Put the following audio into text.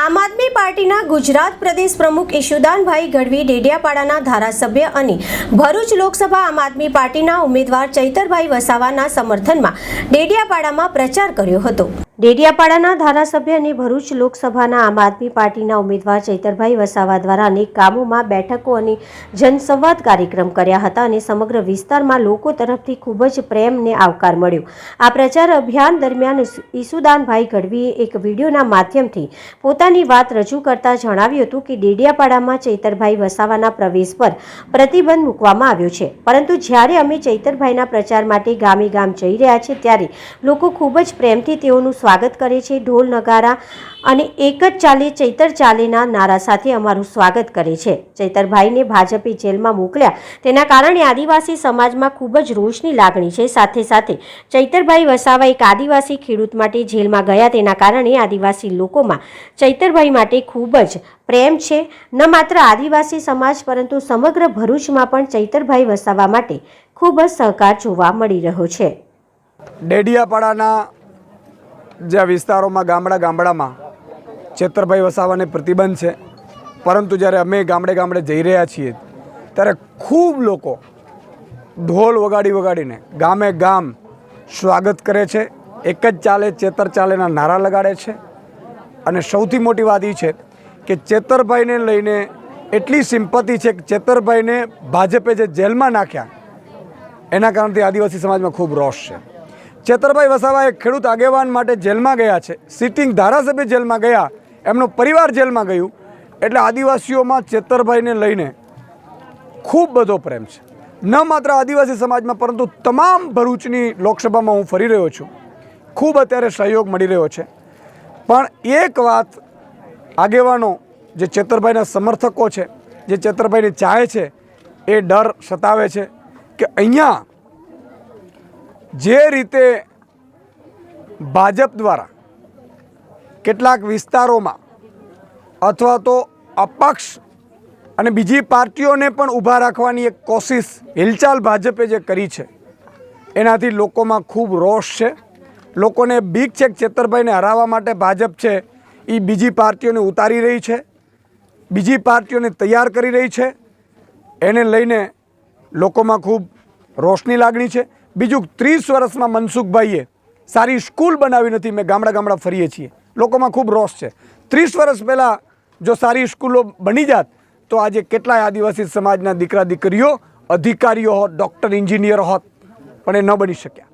આમ આદમી પાર્ટીના ગુજરાત પ્રદેશ પ્રમુખ ઈશુદાનભાઈ ગઢવી ડેડિયાપાડાના ધારાસભ્ય અને ભરૂચ લોકસભા આમ આદમી પાર્ટીના ઉમેદવાર ચૈતરભાઈ વસાવાના સમર્થનમાં ડેડિયાપાડામાં પ્રચાર કર્યો હતો. ડેડિયાપાડાના ધારાસભ્ય અને ભરૂચ લોકસભાના આમ આદમી પાર્ટીના ઉમેદવાર ચૈતરભાઈ વસાવા દ્વારા અનેક ગામોમાં બેઠકો અને જનસંવાદ કાર્યક્રમ કર્યા હતા અને સમગ્ર વિસ્તારમાં લોકો તરફથી ખૂબ જ પ્રેમને આવકાર મળ્યો. આ પ્રચાર અભિયાન દરમિયાન ઈસુદાનભાઈ ગઢવીએ એક વિડીયોના માધ્યમથી પોતાની વાત રજૂ કરતા જણાવ્યું હતું કે ડેડિયાપાડામાં ચૈતરભાઈ વસાવાના પ્રવેશ પર પ્રતિબંધ મૂકવામાં આવ્યો છે. પરંતુ જ્યારે અમે ચૈતરભાઈના પ્રચાર માટે ગામે ગામ જઈ રહ્યા છીએ ત્યારે લોકો ખૂબ જ પ્રેમથી તેઓનું કરે છે ઢોલ નગારા અને એક જ ચાલે ચૈતર ચાલેના નારા સાથે અમારું સ્વાગત કરે છે. ચૈતરભાઈને ભાજપે જેલમાં મોકલ્યા. તેના કારણે આદિવાસી સમાજમાં ખૂબ જ રોષની લાગણી છે. સાથે સાથે ચૈતરભાઈ વસાવા એક આદિવાસી ખેડૂત માટે જેલમાં ગયા. તેના કારણે આદિવાસી લોકોમાં ચૈતરભાઈ માટે ખૂબ જ પ્રેમ છે. ન માત્ર આદિવાસી સમાજ પરંતુ સમગ્ર ભરૂચમાં પણ ચૈતરભાઈ વસાવા માટે ખૂબ જ સહકાર જોવા મળી રહ્યો છે. ડેડિયાપાડાના જ્યાં વિસ્તારોમાં ગામડા ગામડામાં ચેતરભાઈ વસાવાને પ્રતિબંધ છે, પરંતુ જ્યારે અમે ગામડે ગામડે જઈ રહ્યા છીએ, ત્યારે ખૂબ લોકો ઢોલ વગાડી વગાડીને ગામે ગામ સ્વાગત કરે છે, એક જ ચાલે ચેતર ચાલેના નારા લગાડે છે. અને સૌથી મોટી વાત એ છે કે ચેતરભાઈને લઈને એટલી સિમ્પતિ છે કે ચેતરભાઈને ભાજપે જે જેલમાં નાખ્યા, એના કારણથી આદિવાસી સમાજમાં ખૂબ રોષ છે. ચેતરભાઈ વસાવા એક ખેડૂત આગેવાન માટે જેલમાં ગયા છે. સિટિંગ ધારાસભ્ય જેલમાં ગયા. એમનો પરિવાર જેલમાં ગયું. એટલે આદિવાસીઓમાં ચેતરભાઈને લઈને ખૂબ બધો પ્રેમ છે. ન માત્ર આદિવાસી સમાજમાં, પરંતુ તમામ ભરૂચની લોકસભામાં હું ફરી રહ્યો છું. ખૂબ અત્યારે સહયોગ મળી રહ્યો છે. પણ એક વાત આગેવાનો, જે ચેતરભાઈના સમર્થકો છે, જે ચેતરભાઈને ચાહે છે, એ ડર સતાવે છે કે અહીંયા જે રીતે ભાજપ દ્વારા કેટલાક વિસ્તારોમાં અથવા તો અપક્ષ અને બીજી પાર્ટીઓને પણ ઊભા રાખવાની એક કોશિશ હિલચાલ ભાજપે જે કરી છે, એનાથી લોકોમાં ખૂબ રોષ છે. લોકોને બીક છે કે ચેતરભાઈને હરાવવા માટે ભાજપ છે એ બીજી પાર્ટીઓને ઉતારી રહી છે, બીજી પાર્ટીઓને તૈયાર કરી રહી છે. એને લઈને લોકોમાં ખૂબ રોષની લાગણી છે. બીજું ત્રીસ વર્ષમાં મનસુખભાઈએ સારી સ્કૂલ બનાવી નથી, મેં ગામડા ગામડા ફરીએ છીએ. લોકોમાં ખૂબ રોષ છે. ત્રીસ વર્ષ પહેલાં જો સારી સ્કૂલો બની જાત, તો આજે કેટલાય આદિવાસી સમાજના દીકરા દીકરીઓ અધિકારીઓ હોત, ડૉક્ટર, એન્જિનિયર હોત, પણ એ ન બની શક્યા.